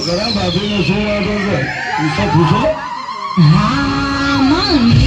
ઘણા ભાભીનો શું વાંધો છે. પૂછો. હા